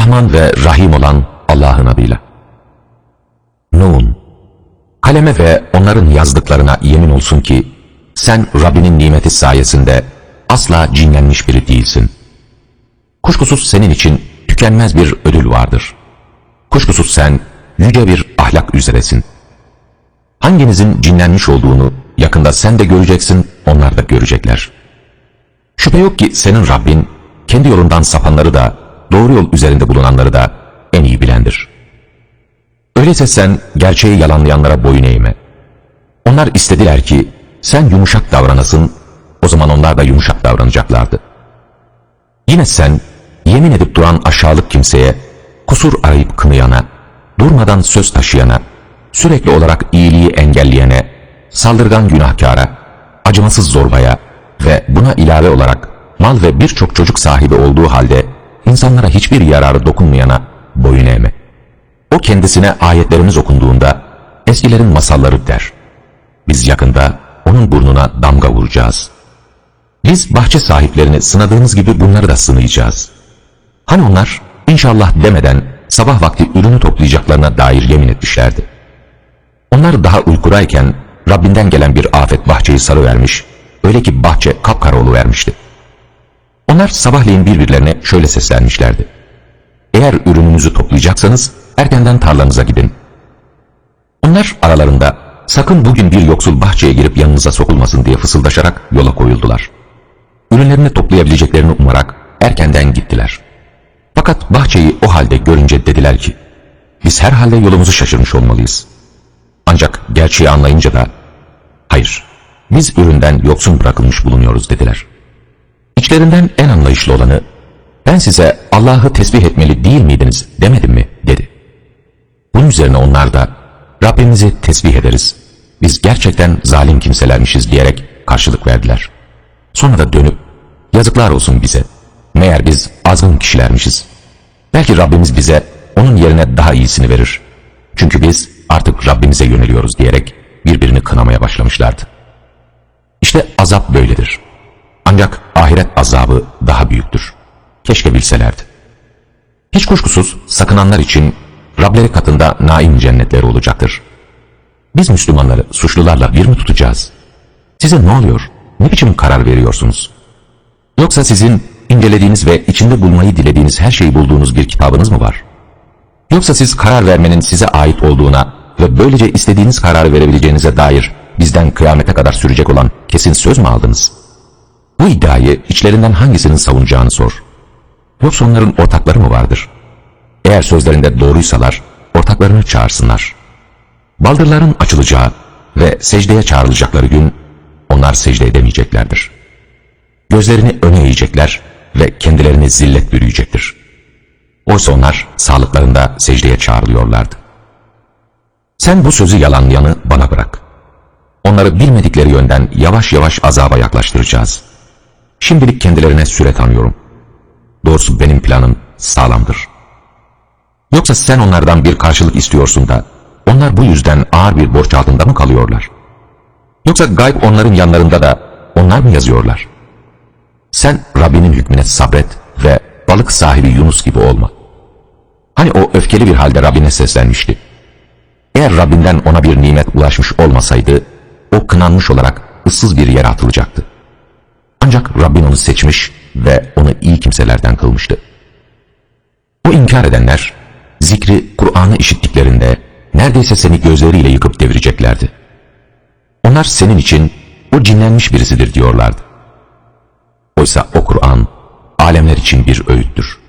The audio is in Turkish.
Rahman ve Rahim olan Allah'ın adıyla. Nun, kaleme ve onların yazdıklarına yemin olsun ki, sen Rabbinin nimeti sayesinde asla cinlenmiş biri değilsin. Kuşkusuz senin için tükenmez bir ödül vardır. Kuşkusuz sen yüce bir ahlak üzeresin. Hanginizin cinlenmiş olduğunu yakında sen de göreceksin, onlar da görecekler. Şüphe yok ki senin Rabbin, kendi yolundan sapanları da, doğru yol üzerinde bulunanları da en iyi bilendir. Öyleyse sen gerçeği yalanlayanlara boyun eğme. Onlar istediler ki sen yumuşak davranasın, o zaman onlar da yumuşak davranacaklardı. Yine sen yemin edip duran aşağılık kimseye, kusur arayıp kınayana, durmadan söz taşıyana, sürekli olarak iyiliği engelleyene, saldırgan günahkara, acımasız zorbaya ve buna ilave olarak mal ve birçok çocuk sahibi olduğu halde insanlara hiçbir yararı dokunmayana boyun eğme. O kendisine ayetlerimiz okunduğunda eskilerin masalları der. Biz yakında onun burnuna damga vuracağız. Biz bahçe sahiplerini sınadığımız gibi bunları da sınayacağız. Hani onlar inşallah demeden sabah vakti ürünü toplayacaklarına dair yemin etmişlerdi. Onlar daha uykudayken Rabbinden gelen bir afet bahçeyi sarıvermiş, öyle ki bahçe kapkara vermişti. Onlar sabahleyin birbirlerine şöyle seslenmişlerdi. Eğer ürününüzü toplayacaksanız erkenden tarlanıza gidin. Onlar aralarında sakın bugün bir yoksul bahçeye girip yanınıza sokulmasın diye fısıldaşarak yola koyuldular. Ürünlerini toplayabileceklerini umarak erkenden gittiler. Fakat bahçeyi o halde görünce dediler ki, biz herhalde yolumuzu şaşırmış olmalıyız. Ancak gerçeği anlayınca da, hayır, biz üründen yoksun bırakılmış bulunuyoruz dediler. İçlerinden en anlayışlı olanı, ben size Allah'ı tesbih etmeli değil miydiniz demedim mi dedi. Bunun üzerine onlar da Rabbimizi tesbih ederiz. Biz gerçekten zalim kimselermişiz diyerek karşılık verdiler. Sonra da dönüp yazıklar olsun bize. Meğer biz azgın kişilermişiz. Belki Rabbimiz bize onun yerine daha iyisini verir. Çünkü biz artık Rabbimize yöneliyoruz diyerek birbirini kınamaya başlamışlardı. İşte azap böyledir. Ancak ahiret azabı daha büyüktür. Keşke bilselerdi. Hiç kuşkusuz sakınanlar için Rableri katında naim cennetleri olacaktır. Biz Müslümanları suçlularla bir mi tutacağız? Size ne oluyor? Ne biçim karar veriyorsunuz? Yoksa sizin incelediğiniz ve içinde bulmayı dilediğiniz her şeyi bulduğunuz bir kitabınız mı var? Yoksa siz karar vermenin size ait olduğuna ve böylece istediğiniz kararı verebileceğinize dair bizden kıyamete kadar sürecek olan kesin söz mü aldınız? Bu iddiayı içlerinden hangisinin savunacağını sor. Yoksa onların ortakları mı vardır? Eğer sözlerinde doğruysalar ortaklarını çağırsınlar. Baldırların açılacağı ve secdeye çağrılacakları gün onlar secde edemeyeceklerdir. Gözlerini öne eğecekler ve kendilerini zillet bürüyecektir. Oysa onlar sağlıklarında secdeye çağrılıyorlardı. Sen bu sözü yalanlayanı bana bırak. Onları bilmedikleri yönden yavaş yavaş azaba yaklaştıracağız. Şimdilik kendilerine süre tanıyorum. Doğrusu benim planım sağlamdır. Yoksa sen onlardan bir karşılık istiyorsun da onlar bu yüzden ağır bir borç altında mı kalıyorlar? Yoksa gayb onların yanlarında da onlar mı yazıyorlar? Sen Rabbinin hükmüne sabret ve balık sahibi Yunus gibi olma. Hani o öfkeli bir halde Rabbine seslenmişti. Eğer Rabbinden ona bir nimet ulaşmış olmasaydı, o kınanmış olarak ıssız bir yere atılacaktı. Ancak Rabbin onu seçmiş ve onu iyi kimselerden kılmıştı. O inkar edenler, zikri Kur'an'ı işittiklerinde neredeyse seni gözleriyle yıkıp devireceklerdi. Onlar senin için o cinlenmiş birisidir diyorlardı. Oysa o Kur'an alemler için bir öğüttür.